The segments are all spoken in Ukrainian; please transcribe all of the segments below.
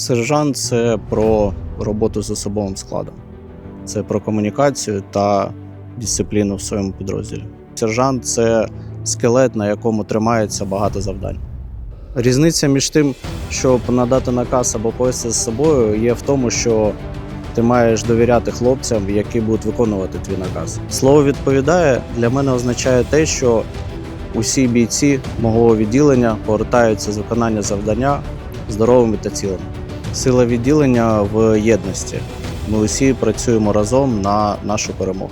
Сержант це про роботу з особовим складом, це про комунікацію та дисципліну в своєму підрозділі. Сержант це скелет, на якому тримається багато завдань. Різниця між тим, щоб надати наказ або повести з собою, є в тому, що ти маєш довіряти хлопцям, які будуть виконувати твій наказ. Слово відповідає для мене означає те, що усі бійці мого відділення повертаються з виконання завдання здоровими та цілими. Сила відділення в єдності. Ми усі працюємо разом на нашу перемогу.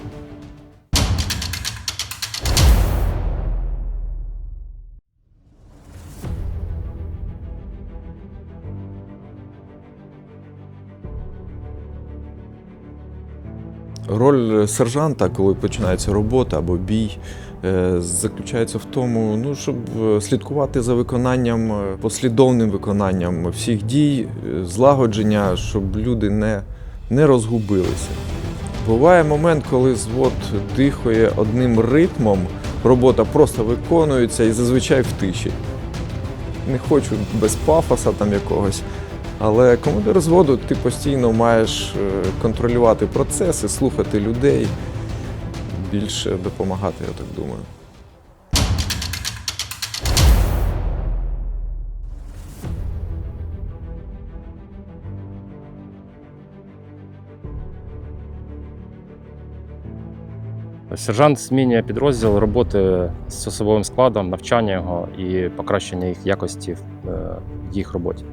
Роль сержанта, коли починається робота або бій, е, заключається в тому, ну, щоб е, слідкувати за виконанням, е, послідовним виконанням всіх дій, е, злагодження, щоб люди не, не розгубилися. Буває момент, коли звод дихає одним ритмом, робота просто виконується і зазвичай в тиші. Не хочу без пафоса там якогось. Але командир зводу ти постійно маєш е, контролювати процеси, слухати людей, більше допомагати, я так думаю. Сержант змінює підрозділ роботи з особовим складом, навчання його і покращення їх якості в е, їх роботі.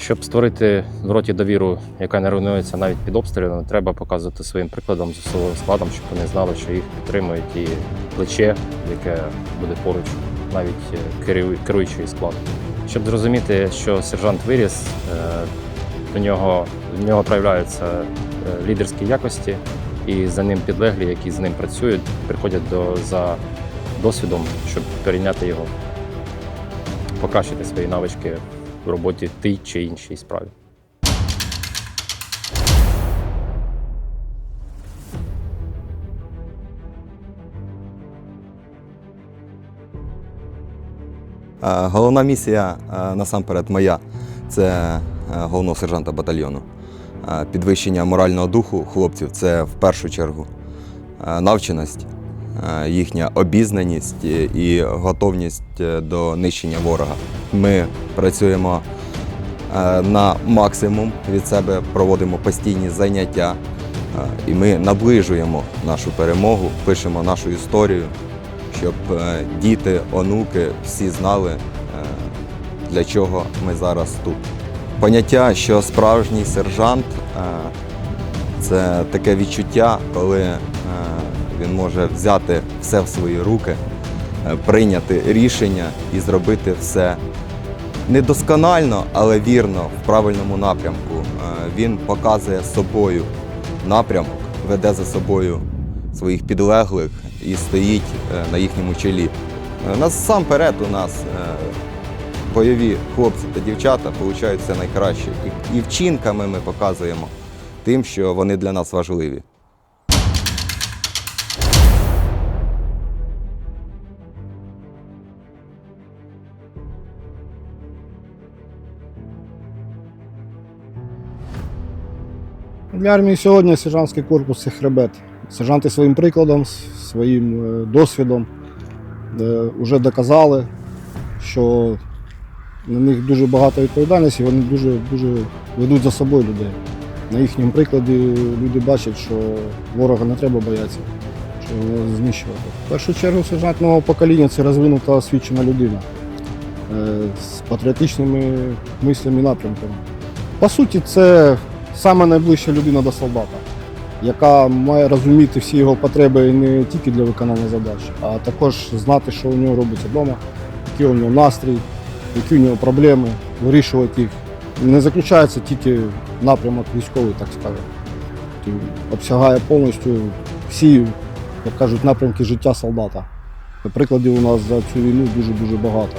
Щоб створити в роті довіру, яка не руйнується навіть під обстрілами, треба показувати своїм прикладом з складом, щоб вони знали, що їх підтримують і плече, яке буде поруч, навіть е, керуючий склад. Щоб зрозуміти, що сержант виріс, е, до нього, в нього проявляються е, лідерські якості, і за ним підлеглі, які з ним працюють, приходять до, за досвідом, щоб перейняти його, покращити свої навички в роботі тій чи іншій справі. Головна місія насамперед моя це е, головного сержанта батальйону. Підвищення морального духу хлопців це в першу чергу навченість, їхня обізнаність і- і готовність е, до нищення ворога. Ми працюємо е, на максимум від себе, проводимо постійні заняття, е, і ми наближуємо нашу перемогу, пишемо нашу історію щоб е, діти, онуки всі знали, е, для чого ми зараз тут. Поняття, що справжній сержант е, це таке відчуття, коли е, він може взяти все в свої руки, е, прийняти рішення і зробити все недосконально, але вірно в правильному напрямку. Е, Він показує собою напрямок, веде за собою своїх підлеглих і стоїть е, на їхньому чолі. Насамперед у нас бойові хлопці та дівчата получають все найкраще. І вчинками ми показуємо тим, що вони для нас важливі. Для армії сьогодні сержантський корпус це хребет. Сержанти своїм прикладом, своїм е, досвідом вже доказали, що на них дуже багато відповідальності, вони дуже, дуже ведуть за собою людей. На їхньому прикладі люди бачать, що ворога не треба боятися, що його знищувати. В першу чергу сержант нового покоління це розвинута освічена людина е, з патріотичними мислями і напрямками. По суті, це саме найближча людина до солдата, яка має розуміти всі його потреби не тільки для виконання задач, а також знати, що у нього робиться вдома, який у нього настрій, які у нього проблеми, вирішувати їх. Не заключається тільки напрямок військовий, так скажемо. Обсягає повністю всі, як кажуть, напрямки життя солдата. Прикладів у нас за цю війну дуже-дуже багато.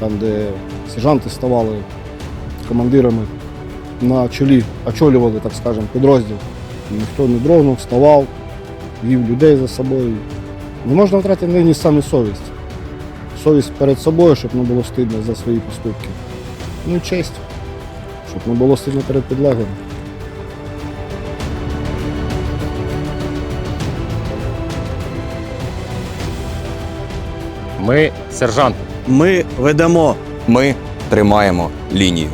Там, де сержанти ставали командирами на чолі, очолювали, так скажемо, підрозділ. Ніхто не дрогнув, вставав, вів людей за собою. Не можна втратити нині саме совість. Совість перед собою, щоб не було стидно за свої поступки. Ну і честь, щоб не було стильно перед підлеглим. Ми сержанти. Ми ведемо Ми тримаємо лінію.